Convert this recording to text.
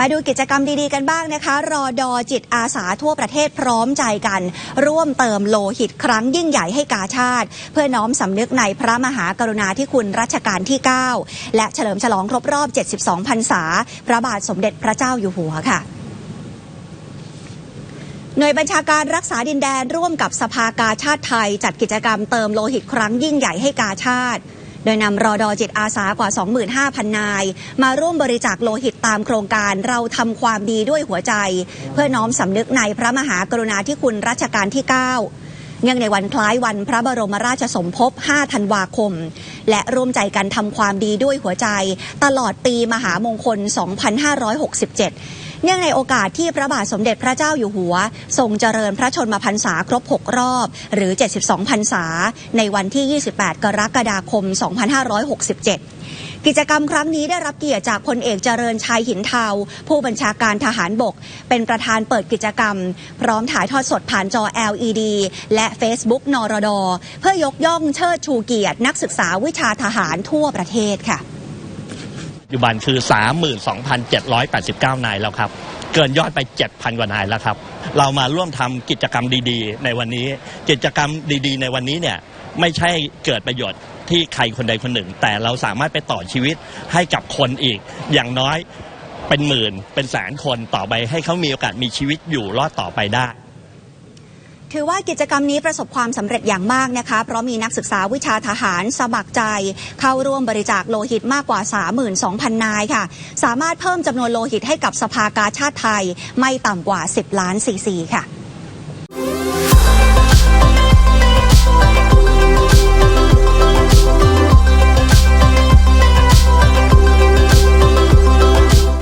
มาดูกิจกรรมดีๆกันบ้างนะคะ รอดอจิตอาสาทั่วประเทศพร้อมใจกัน ร่วมเติมโลหิตครั้งยิ่งใหญ่ให้กาชาติ เพื่อน้อมสำนึกในพระมหากรุณาธิคุณรัชกาลที่ 9 และเฉลิมฉลองครบรอบ 72 พรรษา พระบาทสมเด็จพระเจ้าอยู่หัวค่ะหน่วยบัญชาการรักษาดินแดนร่วมกับสภากาชาติไทย จัดกิจกรรมเติมโลหิตครั้งยิ่งใหญ่ให้กาชาติ ดยนำรอดอจิตอาสากว่า 25,000 นาย มาร่วมบริจาคโลหิตตามโครงการเราทำความดีด้วยหัวใจ เพื่อน้อมสำนึกในพระมหากรุณาธิคุณรัชกาลที่ 9เนื่องในวันคล้ายวันพระบรมราชสมภพ 5 ธันวาคม และร่วมใจกันทำความดีด้วยหัวใจ ตลอดปีมหามงคล 2567 เนื่องในโอกาสที่พระบาทสมเด็จพระเจ้าอยู่หัว ทรงเจริญพระชนมพรรษาครบ 6 รอบ หรือ 72 พรรษา ในวันที่ 28 กรกฎาคม 2567กิจกรรมครั้งนี้ได้รับเกียรติจากพลเอกเจริญชัยหินเทา ผู้บัญชาการทหารบก เป็นประธานเปิดกิจกรรม พร้อมถ่ายทอดสดผ่านจอ LED และ Facebook นรด เพื่อยกย่องเชิดชูเกียรตินักศึกษาวิชาทหารทั่วประเทศค่ะ จจุบันคือ 32,789 นายแล้วครับ เกินยอดไป 7,000 กว่านายแล้วครับ เรามาร่วมทำกิจกรรมดีๆ ในวันนี้ กิจกรรมดีๆ ในวันนี้เนี่ยไม่ใช่เกิดประโยชน์ที่ใครคนใดคนหนึ่ง แต่เราสามารถไปต่อชีวิตให้กับคนอีก อย่างน้อยเป็นหมื่นเป็นแสนคนต่อไปให้เขามีโอกาสมีชีวิตอยู่รอดต่อไปได้ ถือว่ากิจกรรมนี้ประสบความสำเร็จอย่างมากนะคะ เพราะมีนักศึกษาวิชาทหารสมัครใจ เข้าร่วมบริจาคโลหิตมากกว่า 32,000 นายค่ะ สามารถเพิ่มจำนวนโลหิตให้กับสภากาชาติไทย ไม่ต่ำกว่า 10 ล้านซีซีค่ะ